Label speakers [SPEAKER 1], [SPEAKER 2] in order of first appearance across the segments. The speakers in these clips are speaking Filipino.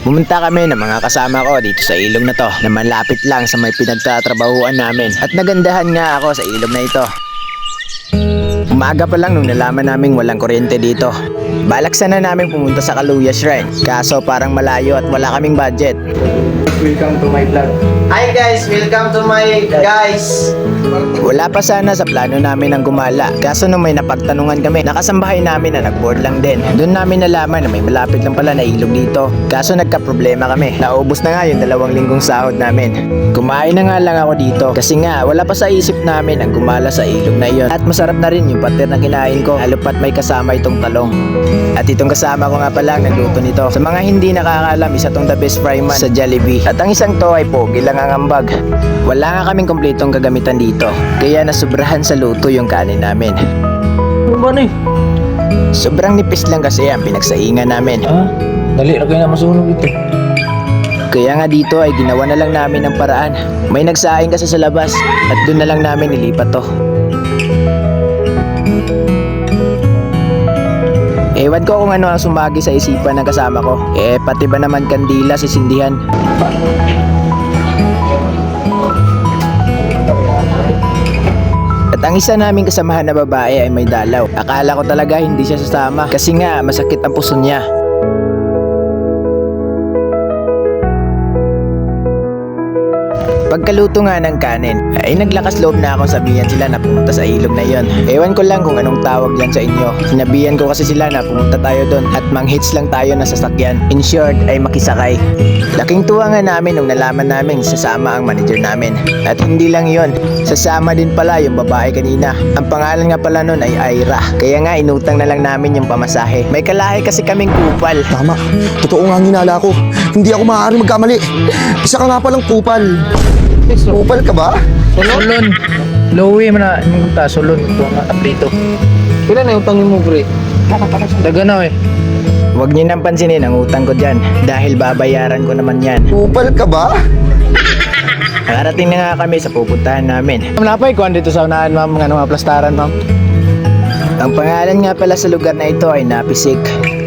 [SPEAKER 1] Pumunta kami ng mga kasama ko dito sa ilog na to na malapit lang sa may pinagtatrabahuan namin at nagandahan nga ako sa ilog na ito. Umaga pa lang nung nalaman naming walang kuryente dito. Balak sana namin pumunta sa Kaluya Shrine kaso parang malayo at wala kaming budget.
[SPEAKER 2] Welcome to my vlog.
[SPEAKER 3] Hi guys, welcome to my guys.
[SPEAKER 1] Wala pa sana sa plano namin ang gumala. Kaso nung may napagtanungan kami, nakasambahay namin na nagboard lang din. Doon namin nalaman na may malapit lang pala na ilog dito. Kaso nagka-problema kami. Naubos na nga yung dalawang linggong sahod namin. Kumain na nga lang ako dito. Kasi nga, wala pa sa isip namin ang gumala sa ilog na iyon. At masarap na rin yung pater na kinain ko. Lalo pat may kasama itong talong. At itong kasama ko nga pala ang nagluto nito. Sa mga hindi nakakaalam, isa tong the best fry man sa Jollibee. At ang isang to ay pogi lang ang ambag. Wala nga kaming kompletong gagamitan dito. Kaya nasubrahan sa luto yung kanin namin.
[SPEAKER 2] Ano ba eh?
[SPEAKER 1] Sobrang nipis lang kasi ang pinagsaingan namin.
[SPEAKER 2] Ah, dali na kayo na masunog ito.
[SPEAKER 1] Kaya nga dito ay ginawa na lang namin ng paraan. May nagsaing kasi sa labas at doon na lang namin nilipat to. Ewan ko kung ano ang sumagi sa isipan ng kasama ko. Eh, pati ba naman kandila si ang isa naming kasamahan na babae ay may dalaw. Akala ko talaga hindi siya sasama kasi nga masakit ang puso niya. Pagkaluto nga ng kanin, ay naglakas loob na akong sabihan sila na pumunta sa ilog na yon. Ewan ko lang kung anong tawag yan sa inyo. Sinabihan ko kasi sila na pumunta tayo doon at manghits lang tayo na sasakyan. In short, ay makisakay. Laking tuwa nga namin nung nalaman namin sasama ang manager namin. At hindi lang yon, sasama din pala yung babae kanina. Ang pangalan nga pala nun ay Ira. Kaya nga inutang na lang namin yung pamasahe. May kalahi kasi kaming kupal.
[SPEAKER 4] Tama. Totoo nga ang hinala ko. Hindi ako maaari magkamali. Isa ka nga palang kupal. Kupal ka ba?
[SPEAKER 2] Sulon. Lowy mo na yung ta, sulon. Ito nga aprito. Kailan na utang mo, pre? Daga na eh.
[SPEAKER 1] Huwag niyo nang pansinin ang utang ko dyan dahil babayaran ko naman yan.
[SPEAKER 4] Kupal ka ba?
[SPEAKER 1] Nakarating na nga kami sa pupuntahan namin.
[SPEAKER 2] Ma'am, napay kuhan dito sa unahan, ma'am. Nga mga plastaran, ma'am.
[SPEAKER 1] Ang pangalan nga pala sa lugar na ito ay Napisik.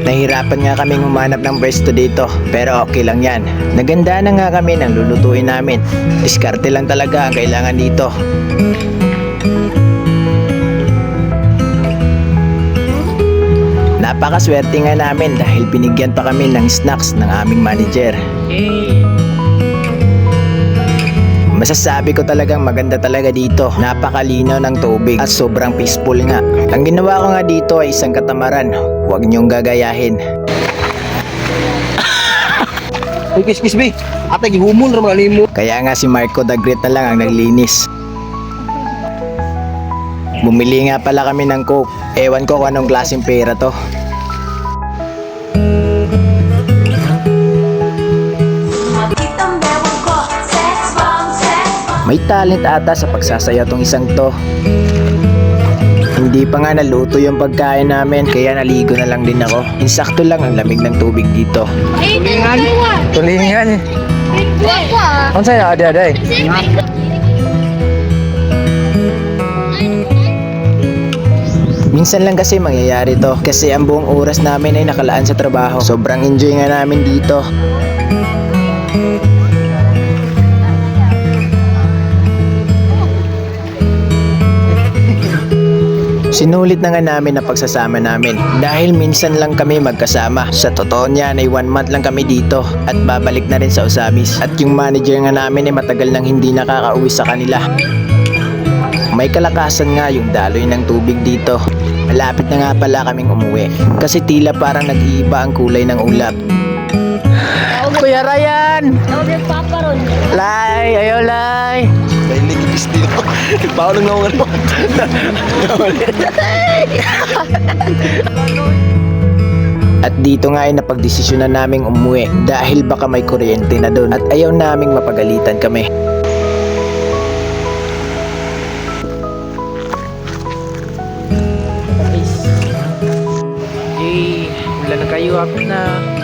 [SPEAKER 1] Nahirapan nga kaming humanap ng pwesto dito, pero okay lang yan. Naganda na nga kami ng lulutuin namin. Diskarte lang talaga ang kailangan dito. Napakaswerte nga namin dahil binigyan pa kami ng snacks ng aming manager. Masasabi ko talagang maganda talaga dito. Napakalinaw ng tubig at sobrang peaceful nga. Ang ginawa ko nga dito ay isang katamaran. Huwag niyong gagayahin.
[SPEAKER 3] Uy, kiss kiss be. Ate gihumon ra nimo.
[SPEAKER 1] Kaya nga si Marco the Great na lang ang naglinis. Bumili nga pala kami ng coke. Ewan ko kung anong klaseng pera to. May talent ata sa pagsasayaw tong isang to. Hindi pa nga naluto yung pagkain namin kaya naligo na lang din ako. Insakto lang ang lamig ng tubig dito.
[SPEAKER 2] Tulingan. Tulingan. Ano sa'yo, adi-adi?
[SPEAKER 1] Minsan lang kasi mangyayari to kasi ang buong oras namin ay nakalaan sa trabaho. Sobrang enjoy nga namin dito. Sinulit na nga namin ang pagsasama namin dahil minsan lang kami magkasama. Sa totoo niyan ay one month lang kami dito at babalik na rin sa Osamis. At yung manager nga namin ay matagal nang hindi nakakauwi sa kanila. May kalakasan nga yung daloy ng tubig dito. Malapit na nga pala kaming umuwi. Kasi tila parang nag-iiba ang kulay ng ulap. Kuya Ryan! Lay! Ayaw, Lay!
[SPEAKER 4] Dahil nagigis dito. Nagbawa lang naman mo.
[SPEAKER 1] At dito nga ay napagdesisyonan naming umuwi dahil baka may kuryente na doon at ayaw naming mapagalitan kami.
[SPEAKER 2] Hey, wala na kayo. Hapit na.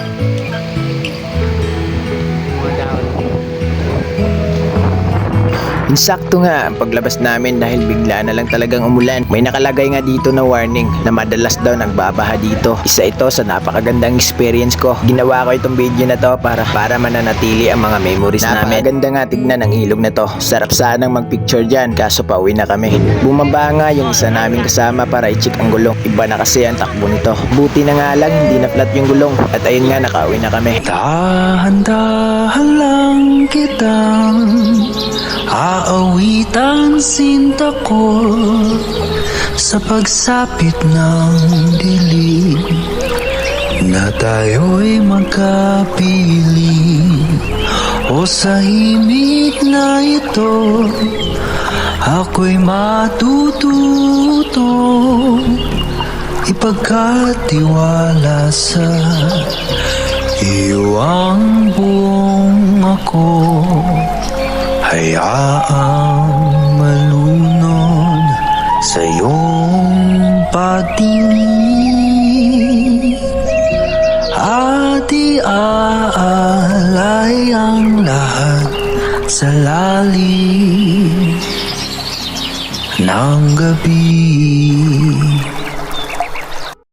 [SPEAKER 1] Insakto nga ang paglabas namin dahil bigla na lang talagang umulan. May nakalagay nga dito na warning na madalas daw nagbabaha dito. Isa ito sa napakagandang experience ko. Ginawa ko itong video na to para para mananatili ang mga memories namin. Napakaganda nga tignan ang ilog na to. Sarap sanang magpicture dyan kaso pauwi na kami. Bumaba nga yung isa naming kasama para i-check ang gulong. Iba na kasi ang takbo nito. Buti na nga lang hindi na flat yung gulong. At ayun nga nakauwi na kami.
[SPEAKER 5] Dahan-dahan lang kitang Aawitan sinta ko Sa pagsapit ng dilim Na tayo'y magkapiling O sa himig na ito Ako'y matututo. Ipagkatiwala sa iyo ang buong ako Hayaang malunod sa iyong pagtingin At iaalay ang lahat sa lalim ng gabi